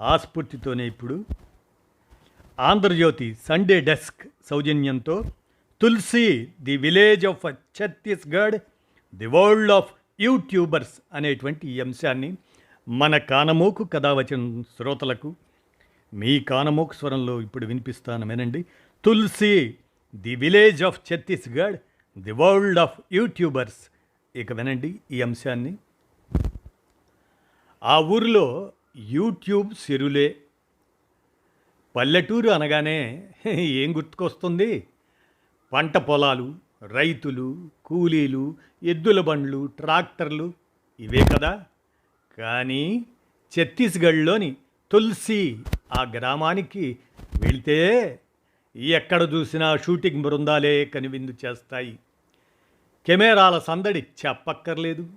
ఆస్ఫూర్తితోనే ఇప్పుడు Andhra Jyothi Sunday desk సౌజన్యంతో Tulsi the village of Chhattisgarh the world of YouTubers అనేటువంటి ఈ అంశాన్ని మన కానమోకు కథావచన శ్రోతలకు మీ కానమోకు స్వరంలో ఇప్పుడు వినిపిస్తాను వినండి Tulsi the village of Chhattisgarh the world of YouTubers. ఇక వినండి ఈ అంశాన్ని. ఆ ఊరిలో యూట్యూబ్ సిరులే. పల్లెటూరు అనగానే ఏం గుర్తుకొస్తుంది? పంట పొలాలు రైతులు కూలీలు ఎద్దుల బండ్లు ట్రాక్టర్లు ఇవే కదా? కానీ ఛత్తీస్గఢ్లోని తులసి ఆ గ్రామానికి వెళితే ఎక్కడ చూసినా షూటింగ్ బృందాలే కనువిందు చేస్తాయి. కెమెరాల సందడి చెప్పక్కర్లేదు.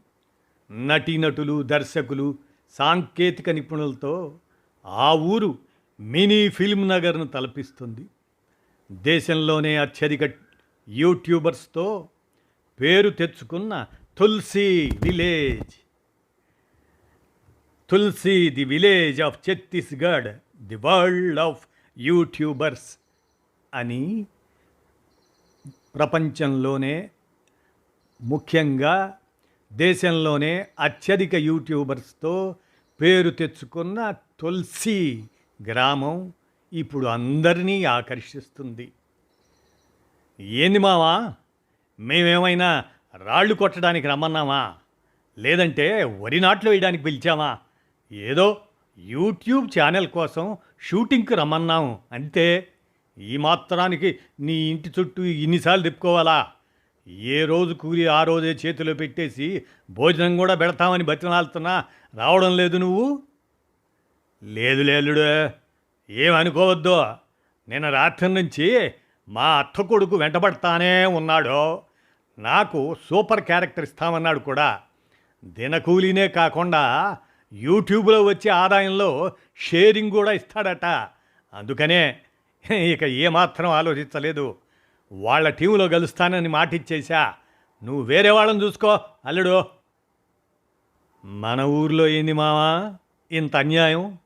నటీనటులు దర్శకులు సాంకేతిక నిపుణులతో ఆ ఊరు మినీ ఫిల్మ్ నగర్ను తలపిస్తుంది. దేశంలోనే అత్యధిక యూట్యూబర్స్తో పేరు తెచ్చుకున్న Tulsi village. Tulsi the village of Chhattisgarh the world of YouTubers అని ప్రపంచంలోనే ముఖ్యంగా దేశంలోనే అత్యధిక యూట్యూబర్స్తో పేరు తెచ్చుకున్న తులసి గ్రామం ఇప్పుడు అందరినీ ఆకర్షిస్తుంది. ఏంది మావా? మేమేమైనా రాళ్ళు కొట్టడానికి రమ్మన్నామా? లేదంటే వరి నాట్లు వేయడానికి పిలిచామా? ఏదో యూట్యూబ్ ఛానల్ కోసం షూటింగ్కి రమ్మన్నాం. అంతే. ఈ మాత్రానికి నీ ఇంటి చుట్టూ ఇన్నిసార్లు తిప్పుకోవాలా? ఏ రోజు కూలి ఆ రోజే చేతిలో పెట్టేసి భోజనం కూడా పెడతామని బతినాలుతున్నా రావడం లేదు నువ్వు? లేదు లేలుడు. ఏమనుకోవద్దు నిన్న రాత్రి నుంచి మా అత్త కొడుకు వెంటబడతానే ఉన్నాడు. నాకు సూపర్ క్యారెక్టర్ ఇస్తామన్నాడు కూడా. దినకూలీనే కాకుండా యూట్యూబ్లో వచ్చే ఆదాయంలో షేరింగ్ కూడా ఇస్తాడట. అందుకనే ఇక ఏమాత్రం ఆలోచించలేదు. వాళ్ళ టీంలో గెలుస్తానని మాటిచ్చేశా. నువ్వు వేరే వాళ్ళని చూసుకో అల్లుడు. మన ఊర్లో ఏంది మావా? ఇంత అన్యాయం.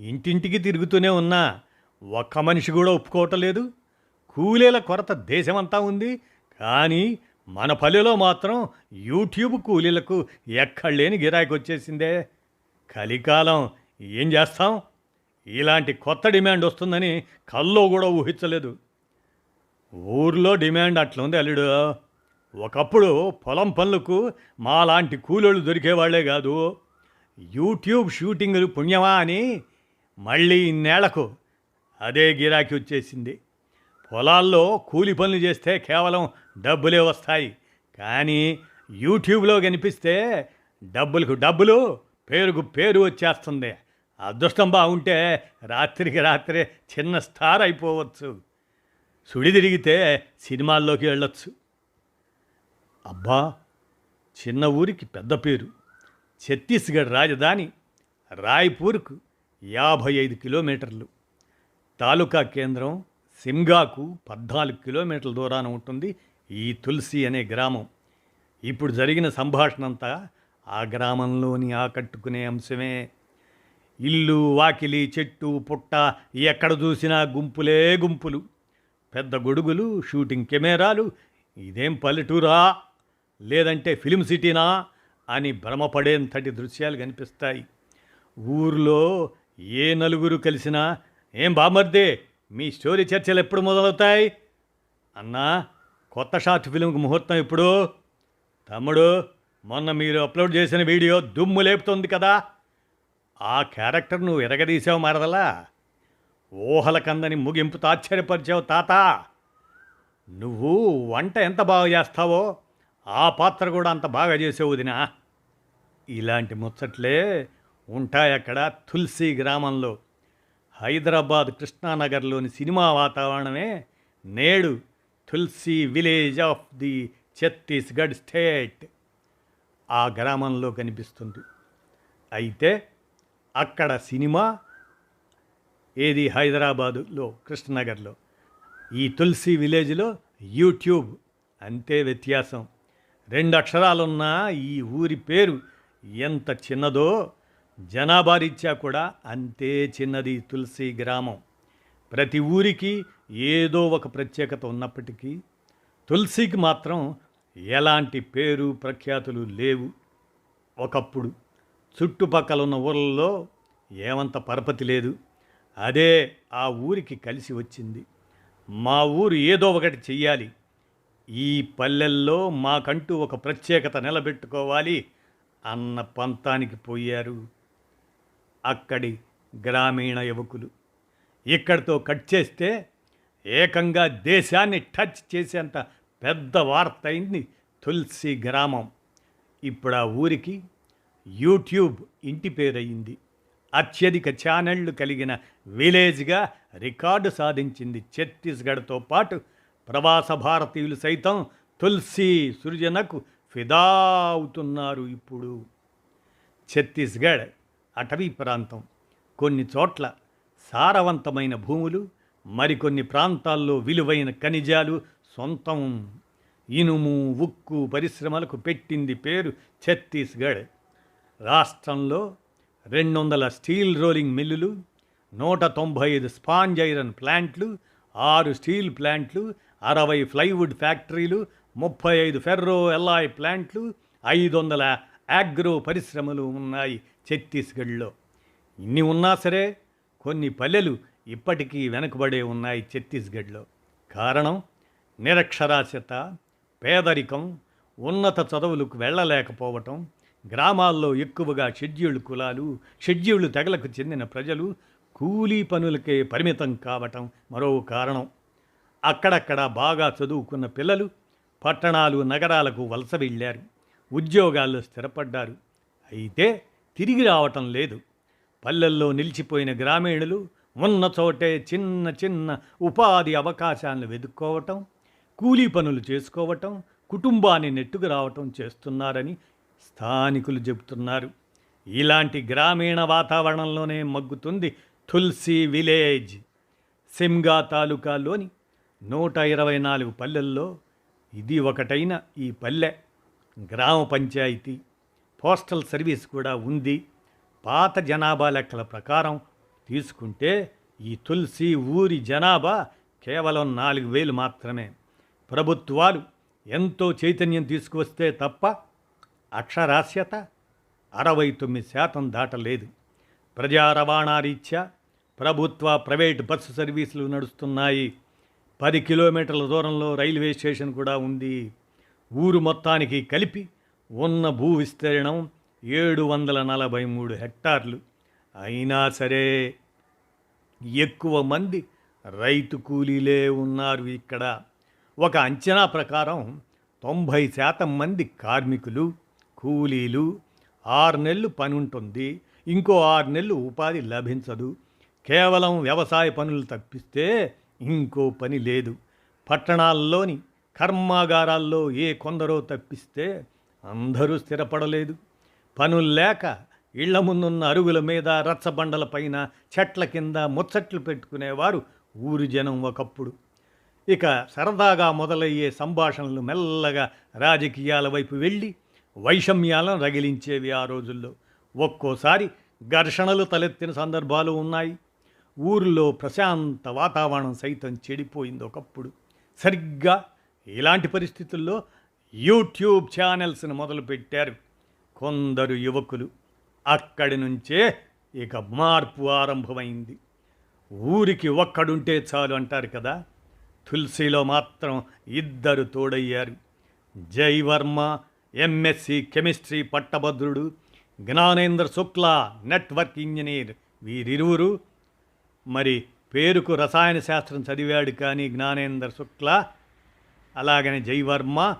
ఇంటింటికి తిరుగుతూనే ఉన్నా. ఒక్క మనిషి కూడా ఒప్పుకోవటం లేదు. కూలీల కొరత దేశమంతా ఉంది. కానీ మన పల్లెలో మాత్రం యూట్యూబ్ కూలీలకు ఎక్కడలేని గిరాకీ వచ్చేసిందే. కలికాలం ఏం చేస్తాం? ఇలాంటి కొత్త డిమాండ్ వస్తుందని కల్లో కూడా ఊహించలేదు. ఊర్లో డిమాండ్ అట్లుంది అల్లుడు. ఒకప్పుడు పొలం పనులకు మాలాంటి కూలోళ్ళు దొరికేవాళ్ళే కాదు. యూట్యూబ్ షూటింగులు పుణ్యమా అని మళ్ళీ ఇన్నేళ్ళకు అదే గిరాకీ వచ్చేసింది. పొలాల్లో కూలి పనులు చేస్తే కేవలం డబ్బులే వస్తాయి. కానీ యూట్యూబ్లో కనిపిస్తే డబ్బులకు డబ్బులు పేరుకు పేరు వచ్చేస్తుంది. అదృష్టం బాగుంటే రాత్రికి రాత్రే చిన్న స్టార్ అయిపోవచ్చు. సుడి తిరిగితే సినిమాల్లోకి వెళ్ళొచ్చు. అబ్బా చిన్న ఊరికి పెద్ద పేరు. ఛత్తీస్గఢ్ రాజధాని రాయ్పూర్కు యాభై ఐదు కిలోమీటర్లు. తాలూకా కేంద్రం సిమ్గాకు పద్నాలుగు కిలోమీటర్ల దూరాన ఉంటుంది ఈ తులసి అనే గ్రామం. ఇప్పుడు జరిగిన సంభాషణ అంతా ఆ గ్రామంలోని ఆకట్టుకునే అంశమే. ఇల్లు వాకిలి చెట్టు పుట్ట ఎక్కడ చూసినా గుంపులే గుంపులు. పెద్ద గొడుగులు షూటింగ్ కెమెరాలు ఇదేం పల్లెటూరా? లేదంటే ఫిలిం సిటీనా? అని భ్రమపడేంతటి దృశ్యాలు కనిపిస్తాయి. ఊర్లో ఏ నలుగురు కలిసినా ఏం బామర్దే మీ స్టోరీ చర్చలు ఎప్పుడు మొదలవుతాయి? అన్నా కొత్త షార్ట్ ఫిలింకి ముహూర్తం ఎప్పుడు? తమ్ముడు మొన్న మీరు అప్లోడ్ చేసిన వీడియో దుమ్ము లేపుతోంది కదా? ఆ క్యారెక్టర్ నువ్వు ఎరగదీసావు మరదలా? ఊహల కందని ముగింపుతో ఆశ్చర్యపరిచావు తాత. నువ్వు వంట ఎంత బాగా చేస్తావో ఆ పాత్ర కూడా అంత బాగా చేసే వదినా. ఇలాంటి ముచ్చట్లే ఉంటాయి అక్కడ తులసి గ్రామంలో. హైదరాబాద్ కృష్ణానగర్లోని సినిమా వాతావరణమే నేడు Tulsi village of the Chhattisgarh state ఆ గ్రామంలో కనిపిస్తుంది. అయితే అక్కడ సినిమా ఏది హైదరాబాదులో కృష్ణనగర్లో? ఈ తులసి విలేజ్లో యూట్యూబ్ అంతే వ్యత్యాసం. రెండు అక్షరాలున్న ఈ ఊరి పేరు ఎంత చిన్నదో జనాభా రీత్యా కూడా అంతే చిన్నది తులసి గ్రామం. ప్రతి ఊరికి ఏదో ఒక ప్రత్యేకత ఉన్నప్పటికీ తులసికి మాత్రం ఎలాంటి పేరు ప్రఖ్యాతులు లేవు. ఒకప్పుడు చుట్టుపక్కల ఉన్న ఊళ్ళలో ఏమంత పరపతి లేదు. అదే ఆ ఊరికి కలిసి వచ్చింది. మా ఊరు ఏదో ఒకటి చెయ్యాలి. ఈ పల్లెల్లో మాకంటూ ఒక ప్రత్యేకత నిలబెట్టుకోవాలి అన్న పంతానికి పోయారు అక్కడి గ్రామీణ యువకులు. ఇక్కడితో కట్ చేస్తే ఏకంగా దేశాన్ని టచ్ చేసేంత పెద్ద వార్త అయింది తులసి గ్రామం. ఇప్పుడు ఆ ఊరికి యూట్యూబ్ ఇంటి పేరయింది. అత్యధిక ఛానళ్ళు కలిగిన విలేజ్గా రికార్డు సాధించింది ఛత్తీస్గఢ్తో పాటు. ప్రవాస భారతీయులు సైతం తులసి సృజనకు ఫిదా అవుతున్నారు ఇప్పుడు. ఛత్తీస్గఢ్ అటవీ ప్రాంతం. కొన్ని చోట్ల సారవంతమైన భూములు మరికొన్ని ప్రాంతాల్లో విలువైన ఖనిజాలు సొంతం. ఇనుము ఉక్కు పరిశ్రమలకు పెట్టింది పేరు ఛత్తీస్గఢ్. రాష్ట్రంలో రెండు వందల స్టీల్ రోలింగ్ మిల్లులు నూట తొంభై ఐదు స్పాంజ్ ఐరన్ ప్లాంట్లు ఆరు స్టీల్ ప్లాంట్లు అరవై ప్లైవుడ్ ఫ్యాక్టరీలు ముప్పై ఐదు ఫెర్రో ఎల్లాయ్ ప్లాంట్లు ఐదు వందల యాగ్రో పరిశ్రమలు ఉన్నాయి ఛత్తీస్గఢ్లో. ఇన్ని ఉన్నా సరే కొన్ని పల్లెలు ఇప్పటికీ వెనుకబడే ఉన్నాయి ఛత్తీస్గఢ్లో. కారణం నిరక్షరాస్యత పేదరికం ఉన్నత చదువులకు వెళ్ళలేకపోవటం గ్రామాల్లో ఎక్కువగా షెడ్యూల్డ్ కులాలు షెడ్యూల్డ్ తెగలకు చెందిన ప్రజలు కూలీ పనులకే పరిమితం కావటం మరో కారణం. అక్కడక్కడ బాగా చదువుకున్న పిల్లలు పట్టణాలు నగరాలకు వలస వెళ్ళారు. ఉద్యోగాల్లో స్థిరపడ్డారు. అయితే తిరిగి రావటం లేదు. పల్లెల్లో నిలిచిపోయిన గ్రామీణులు ఉన్న చోటే చిన్న చిన్న ఉపాధి అవకాశాలను వెతుక్కోవటం కూలీ పనులు చేసుకోవటం కుటుంబాన్ని నెట్టుకు రావటం చేస్తున్నారని స్థానికులు చెబుతున్నారు. ఇలాంటి గ్రామీణ వాతావరణంలోనే మగ్గుతుంది తుల్సీ విలేజ్. సిమ్గా తాలూకాలోని నూట ఇరవై నాలుగు పల్లెల్లో ఇది ఒకటైన ఈ పల్లె. గ్రామ పంచాయతీ పోస్టల్ సర్వీస్ కూడా ఉంది. పాత జనాభా లెక్కల ప్రకారం తీసుకుంటే ఈ తులసి ఊరి జనాభా కేవలం నాలుగు వేలు మాత్రమే. ప్రభుత్వాలు ఎంతో చైతన్యం తీసుకువస్తే తప్ప అక్షరాస్యత? అరవై తొమ్మిది శాతం దాటలేదు. ప్రజా రవాణా రీత్యా ప్రభుత్వ ప్రైవేట్ బస్సు సర్వీసులు నడుస్తున్నాయి. పది కిలోమీటర్ల దూరంలో రైల్వే స్టేషన్ కూడా ఉంది. ఊరు మొత్తానికి కలిపి ఉన్న భూ విస్తీర్ణం ఏడు వందల నలభై మూడు హెక్టార్లు. అయినా సరే ఎక్కువ మంది రైతు కూలీలే ఉన్నారు ఇక్కడ. ఒక అంచనా ప్రకారం తొంభై శాతం మంది కార్మికులు కూలీలు ఆరు నెలలు పని ఉంటుంది ఇంకో ఆరు నెలలు ఉపాధి లభించదు. కేవలం వ్యవసాయ పనులు తప్పిస్తే ఇంకో పని లేదు. పట్టణాల్లోని కర్మాగారాల్లో ఏ కొందరో తప్పిస్తే అందరూ స్థిరపడలేదు. పనులు లేక ఇళ్ళ ముందున్న అరుగుల మీద రచ్చబండలపైన చెట్ల కింద ముచ్చట్లు పెట్టుకునేవారు ఊరి జనం ఒకప్పుడు. ఇక సరదాగా మొదలయ్యే సంభాషణలు మెల్లగా రాజకీయాల వైపు వెళ్ళి వైషమ్యాలను రగిలించేవి ఆ రోజుల్లో. ఒక్కోసారి ఘర్షణలు తలెత్తిన సందర్భాలు ఉన్నాయి. ఊరిలో ప్రశాంత వాతావరణం సైతం చెడిపోయింది ఒకప్పుడు. సరిగ్గా ఇలాంటి పరిస్థితుల్లో యూట్యూబ్ ఛానల్స్ని మొదలుపెట్టారు కొందరు యువకులు. అక్కడి నుంచే ఇక మార్పు ఆరంభమైంది. ఊరికి ఒక్కడుంటే చాలు అంటారు కదా. తులసిలో మాత్రం ఇద్దరు తోడయ్యారు. జైవర్మ ఎంఎస్సి కెమిస్ట్రీ పట్టభద్రుడు జ్ఞానేంద్ర శుక్లా నెట్వర్క్ ఇంజనీర్ వీరిరువురు. మరి పేరుకు రసాయన శాస్త్రం చదివాడు కానీ జ్ఞానేంద్ర శుక్ల అలాగనే జైవర్మ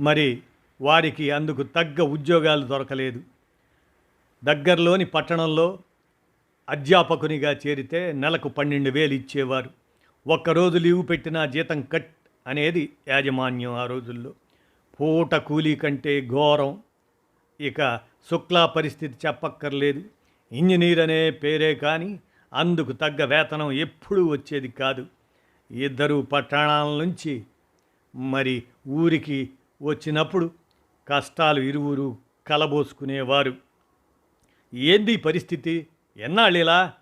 మరి వారికి అందుకు తగ్గ ఉద్యోగాలు దొరకలేదు. దగ్గరలోని పట్టణంలో అధ్యాపకునిగా చేరితే నెలకు పన్నెండు వేలు ఇచ్చేవారు. ఒక్కరోజు లీవు పెట్టినా జీతం కట్ అనేది యాజమాన్యం ఆ రోజుల్లో. పూట కూలీ కంటే ఘోరం. ఇక శుక్లా పరిస్థితి చెప్పక్కర్లేదు. ఇంజనీర్ అనే పేరే కానీ అందుకు తగ్గ వేతనం ఎప్పుడూ వచ్చేది కాదు. ఇద్దరు పట్టణాల నుంచి మరి ఊరికి వచ్చినప్పుడు కష్టాలు ఇరువురు కలబోసుకునేవారు. ఏంది పరిస్థితి? ఎన్నాళ్ళిలా?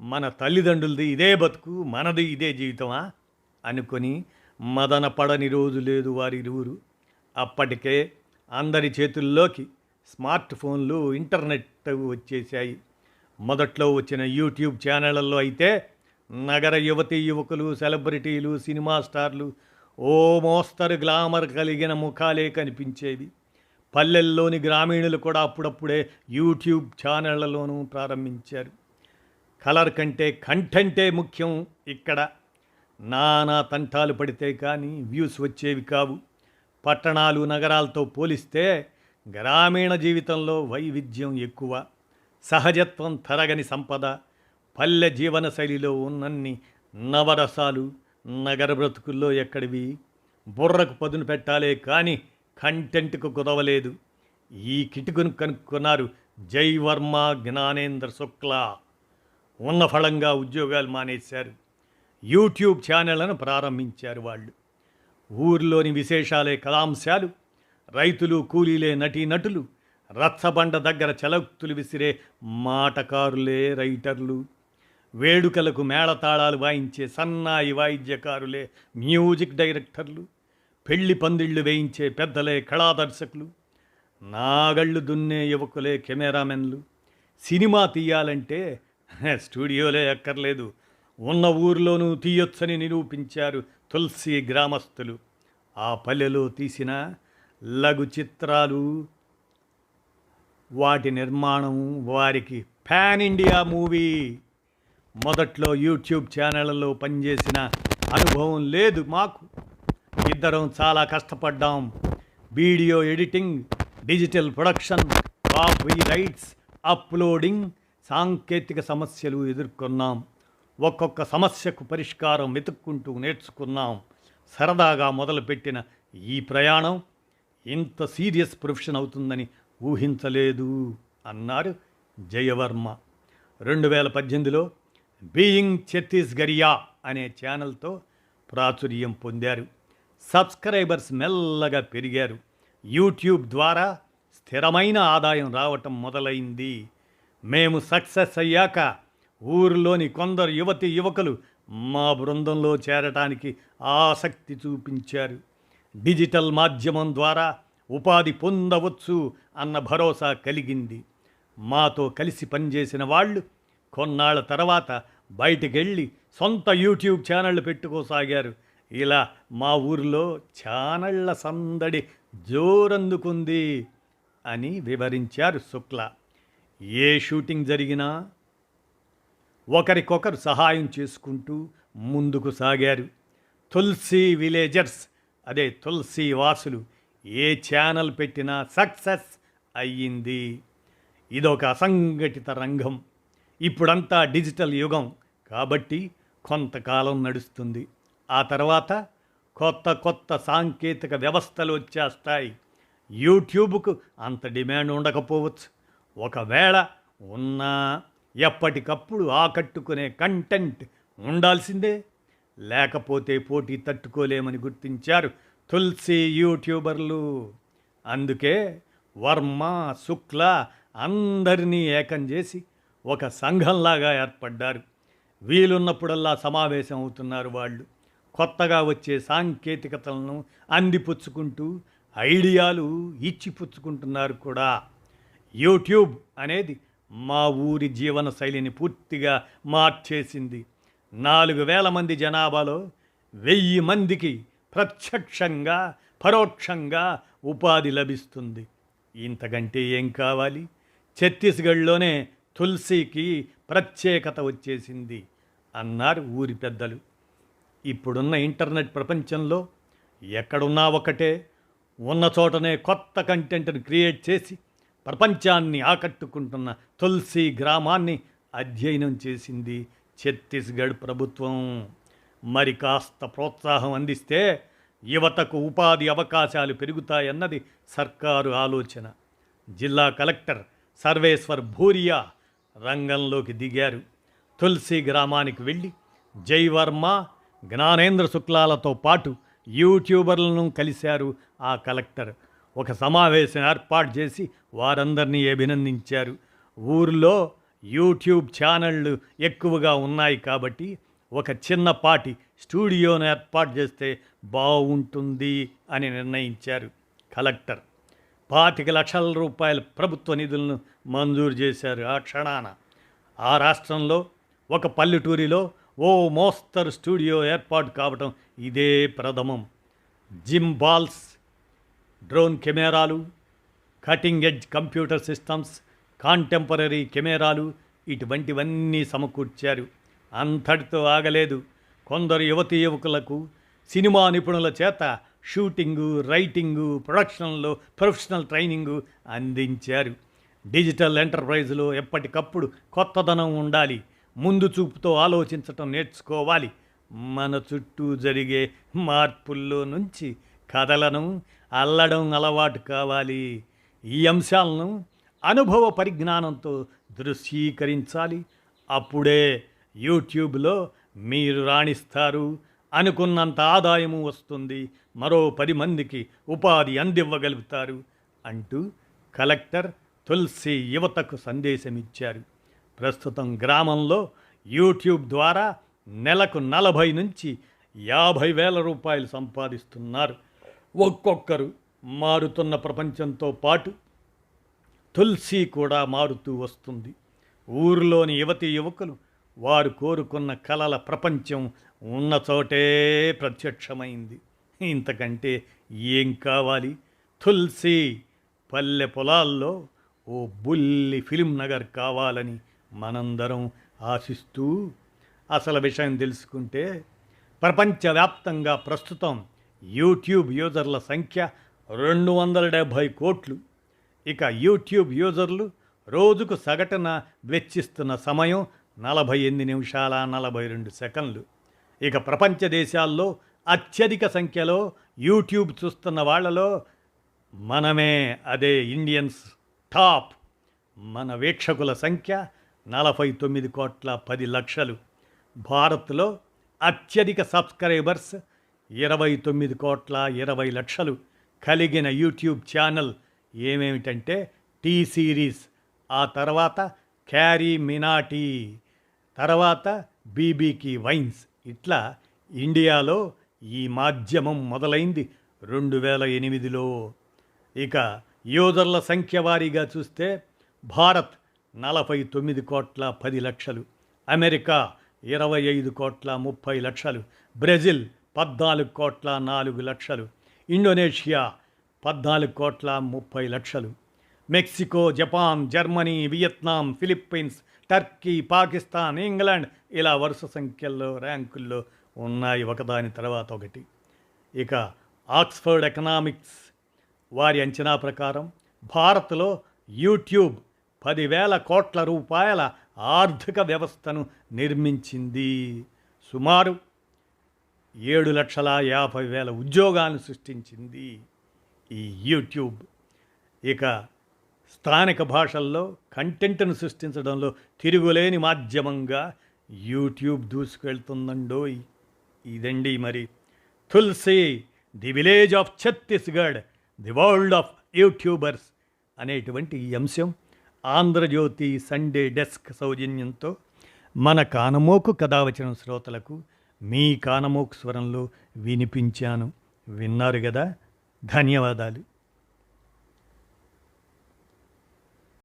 మన తల్లిదండ్రులది ఇదే బతుకు మనది ఇదే జీవితమా? అనుకొని మదన పడని రోజు లేదు వారిరువురు అప్పటికే అందరి చేతుల్లోకి స్మార్ట్ ఫోన్లు ఇంటర్నెట్ వచ్చేసాయి మొదట్లో వచ్చిన యూట్యూబ్ ఛానళ్ళల్లో అయితే నగర యువతి యువకులు సెలబ్రిటీలు సినిమా స్టార్లు ఓ మోస్తరు గ్లామర్ కలిగిన ముఖాలే కనిపించేవి. పల్లెల్లోని గ్రామీణులు కూడా అప్పుడప్పుడే యూట్యూబ్ ఛానళ్ళలోనూ ప్రారంభించారు. కలర్ కంటే కంటెంటే ముఖ్యం ఇక్కడ. నానా తంటాలు పడితే కానీ వ్యూస్ వచ్చేవి కావు. పట్టణాలు నగరాలతో పోలిస్తే గ్రామీణ జీవితంలో వైవిధ్యం ఎక్కువ. సహజత్వం తరగని సంపద. పల్లె జీవన శైలిలో ఉన్నన్ని నవరసాలు నగర బ్రతుకుల్లో ఎక్కడివి? బుర్రకు పదును పెట్టాలే కానీ కంటెంట్కు కుదవలేదు. ఈ కిటుకును కనుక్కున్నారు జైవర్మ జ్ఞానేంద్ర శుక్లా. ఉన్న ఫలంగా ఉద్యోగాలు మానేశారు. యూట్యూబ్ ఛానళ్ళను ప్రారంభించారు వాళ్ళు. ఊరిలోని విశేషాలే కథాంశాలు రైతులు కూలీలే నటీనటులు రచ్చబండ దగ్గర చలక్తులు విసిరే మాటకారులే రైటర్లు. వేడుకలకు మేళతాళాలు వాయించే సన్నాయి వాయిద్యకారులే మ్యూజిక్ డైరెక్టర్లు. పెళ్ళి పందిళ్ళు వేయించే పెద్దలే కళాదర్శకులు. నాగళ్ళు దున్నే యువకులే కెమెరామెన్లు. సినిమా తీయాలంటే స్టూడియోలే ఎక్కర్లేదు ఉన్న ఊరిలోనూ తీయొచ్చని నిరూపించారు తులసి గ్రామస్తులు. ఆ పల్లెలో తీసిన లఘు చిత్రాలు వాటి నిర్మాణం వారికి ఫ్యాన్ ఇండియా మూవీ. మొదట్లో యూట్యూబ్ ఛానళ్ళలో పనిచేసిన అనుభవం లేదు మాకు. ఇద్దరం చాలా కష్టపడ్డాం. Video editing digital production copy rights uploading సాంకేతిక సమస్యలు ఎదుర్కొన్నాం. ఒక్కొక్క సమస్యకు పరిష్కారం వెతుక్కుంటూ నేర్చుకున్నాం. సరదాగా మొదలుపెట్టిన ఈ ప్రయాణం ఇంత సీరియస్ ప్రొఫెషన్ అవుతుందని ఊహించలేదు అన్నారు జయవర్మ. రెండు వేల పద్దెనిమిదిలో బీయింగ్ ఛత్తీస్గరియా అనే ఛానల్తో ప్రాచుర్యం పొందారు. సబ్స్క్రైబర్స్ మెల్లగా పెరిగారు. యూట్యూబ్ ద్వారా స్థిరమైన ఆదాయం రావటం మొదలైంది. మేము సక్సెస్ అయ్యాక ఊరిలోని కొందరు యువతి యువకులు మా బృందంలో చేరటానికి ఆసక్తి చూపించారు. డిజిటల్ మాధ్యమం ద్వారా ఉపాధి పొందవచ్చు అన్న భరోసా కలిగింది. మాతో కలిసి పనిచేసిన వాళ్ళు కొన్నాళ్ళ తర్వాత బయటికెళ్ళి సొంత యూట్యూబ్ ఛానళ్ళు పెట్టుకోసాగారు. ఇలా మా ఊరిలో ఛానళ్ళ సందడి జోరందుకుంది అని వివరించారు శుక్ల. ఏ షూటింగ్ జరిగినా ఒకరికొకరు సహాయం చేసుకుంటూ ముందుకు సాగారు. తులసి విలేజర్స్ అదే తులసి వాసులు ఏ ఛానల్ పెట్టినా సక్సెస్ అయ్యింది. ఇదొక అసంఘటిత రంగం. ఇప్పుడంతా డిజిటల్ యుగం కాబట్టి కొంతకాలం నడుస్తుంది. ఆ తర్వాత కొత్త కొత్త సాంకేతిక వ్యవస్థలు వచ్చేస్తాయి. యూట్యూబ్కు అంత డిమాండ్ ఉండకపోవచ్చు. ఒకవేళ ఉన్నా ఎప్పటికప్పుడు ఆకట్టుకునే కంటెంట్ ఉండాల్సిందే. లేకపోతే పోటీ తట్టుకోలేమని గుర్తించారు తులసి యూట్యూబర్లు. అందుకే వర్మ శుక్ల అందరినీ ఏకం చేసి ఒక సంఘంలాగా ఏర్పడ్డారు. వీలున్నప్పుడల్లా సమావేశం అవుతున్నారు వాళ్ళు. కొత్తగా వచ్చే సాంకేతికతలను అందిపుచ్చుకుంటూ ఐడియాలు ఇచ్చిపుచ్చుకుంటున్నారు కూడా. యూట్యూబ్ అనేది మా ఊరి జీవన శైలిని పూర్తిగా మార్చేసింది. నాలుగు వేల మంది జనాభాలో వెయ్యి మందికి ప్రత్యక్షంగా పరోక్షంగా ఉపాధి లభిస్తుంది. ఇంతకంటే ఏం కావాలి? ఛత్తీస్గఢ్లోనే తులసికి ప్రత్యేకత వచ్చేసింది అన్నారు ఊరి పెద్దలు. ఇప్పుడున్న ఇంటర్నెట్ ప్రపంచంలో ఎక్కడున్నా ఒకటే ఉన్న చోటనే కొత్త కంటెంట్ను క్రియేట్ చేసి ప్రపంచాన్ని ఆకట్టుకుంటున్న తులసి గ్రామాన్ని అధ్యయనం చేసింది ఛత్తీస్గఢ్ ప్రభుత్వం. మరి కాస్త ప్రోత్సాహం అందిస్తే యువతకు ఉపాధి అవకాశాలు పెరుగుతాయన్నది సర్కారు ఆలోచన. జిల్లా కలెక్టర్ సర్వేశ్వర్ భూరియా రంగంలోకి దిగారు. తులసి గ్రామానికి వెళ్ళి జైవర్మ జ్ఞానేంద్ర శుక్లాలతో పాటు యూట్యూబర్లను కలిశారు ఆ కలెక్టర్. ఒక సమావేశం ఏర్పాటు చేసి వారందరినీ అభినందించారు. ఊరిలో యూట్యూబ్ ఛానళ్ళు ఎక్కువగా ఉన్నాయి కాబట్టి ఒక చిన్నపాటి స్టూడియోను ఏర్పాటు చేస్తే బాగుంటుంది అని నిర్ణయించారు కలెక్టర్. పాతిక లక్షల రూపాయల ప్రభుత్వ నిధులను మంజూరు చేశారు ఆ క్షణాన. ఆ రాష్ట్రంలో ఒక పల్లెటూరిలో ఓ మోస్తరు స్టూడియో ఏర్పాటు కావటం ఇదే ప్రథమం. జిమ్ బాల్స్ డ్రోన్ కెమెరాలు cutting edge computer systems contemporary కెమెరాలు ఇటువంటివన్నీ సమకూర్చారు. అంతటితో ఆగలేదు. కొందరు యువతి యువకులకు సినిమా నిపుణుల చేత షూటింగు రైటింగు ప్రొడక్షన్లో ప్రొఫెషనల్ ట్రైనింగు అందించారు. డిజిటల్ ఎంటర్ప్రైజ్లో ఎప్పటికప్పుడు కొత్తదనం ఉండాలి. ముందు చూపుతో ఆలోచించటం నేర్చుకోవాలి. మన చుట్టూ జరిగే మార్పుల్లో నుంచి కథలను అల్లడం అలవాటు కావాలి. ఈ అంశాలను అనుభవ పరిజ్ఞానంతో దృశ్యీకరించాలి. అప్పుడే యూట్యూబ్లో మీరు రాణిస్తారు. అనుకున్నంత ఆదాయము వస్తుంది. మరో పది మందికి ఉపాధి అందివ్వగలుగుతారు అంటూ కలెక్టర్ తులసి యువతకు సందేశం ఇచ్చారు ప్రస్తుతం గ్రామంలో యూట్యూబ్ ద్వారా నెలకు నలభై నుంచి యాభై వేల రూపాయలు సంపాదిస్తున్నారు. ఒక్కొక్కరు మారుతున్న ప్రపంచంతో పాటు తులసీ కూడా మారుతూ వస్తుంది. ఊరిలోని యువతి యువకులు వారు కోరుకున్న కలల ప్రపంచం ఉన్న చోటే ప్రత్యక్షమైంది. ఇంతకంటే ఏం కావాలి? తుల్సీ పల్లె పొలాల్లో ఓ బుల్లి ఫిలిం నగర్ కావాలని మనందరం ఆశిస్తూ అసలు విషయం తెలుసుకుంటే ప్రపంచవ్యాప్తంగా ప్రస్తుతం యూట్యూబ్ యూజర్ల సంఖ్య రెండు వందల డెబ్భై కోట్లు. ఇక యూట్యూబ్ యూజర్లు రోజుకు సగటున వెచ్చిస్తున్న సమయం నలభై ఎనిమిది నిమిషాల నలభై రెండు సెకండ్లు. ఇక ప్రపంచ దేశాల్లో అత్యధిక సంఖ్యలో యూట్యూబ్ చూస్తున్న వాళ్ళలో మనమే అదే ఇండియన్స్ టాప్. మన వీక్షకుల సంఖ్య నలభై తొమ్మిది కోట్ల పది లక్షలు. భారత్లో అత్యధిక సబ్స్క్రైబర్స్ ఇరవై తొమ్మిది కోట్ల ఇరవై లక్షలు కలిగిన యూట్యూబ్ ఛానల్ ఏమేమిటంటే టీ సిరీస్ ఆ తర్వాత క్యారీ మినాటీ తర్వాత బీబీకి వైన్స్. ఇట్లా ఇండియాలో ఈ మాధ్యమం మొదలైంది రెండు వేల ఎనిమిదిలో. ఇక యూజర్ల సంఖ్య వారీగా చూస్తే భారత్ నలభై తొమ్మిది కోట్ల పది లక్షలు అమెరికా ఇరవై ఐదు కోట్ల ముప్పై లక్షలు బ్రెజిల్ పద్నాలుగు కోట్ల నాలుగు లక్షలు. ఇండోనేషియా పద్నాలుగు కోట్ల ముప్పై లక్షలు. Mexico Japan Germany Vietnam Philippines Turkey Pakistan England ఇలా వరుస సంఖ్యల్లో ర్యాంకుల్లో ఉన్నాయి ఒకదాని తర్వాత ఒకటి. ఇక ఆక్స్ఫర్డ్ ఎకనామిక్స్ వారి అంచనా ప్రకారం భారత్లో యూట్యూబ్ పదివేల కోట్ల రూపాయల ఆర్థిక వ్యవస్థను నిర్మించింది. సుమారు ఏడు లక్షల యాభై వేల ఉద్యోగాలను సృష్టించింది ఈ యూట్యూబ్. ఇక స్థానిక భాషల్లో కంటెంట్ను సృష్టించడంలో తిరుగులేని మాధ్యమంగా యూట్యూబ్ దూసుకెళ్తుందండోయ్. ఇదండి మరి Tulsi the village of Chhattisgarh the world of YouTubers అనేటువంటి ఈ అంశం ఆంధ్రజ్యోతి సండే డెస్క్ సౌజన్యంతో మన కానమోకు కథావచనం శ్రోతలకు మీ కానమోక్ స్వరంలో వినిపించాను. విన్నారు కదా ధన్యవాదాలు.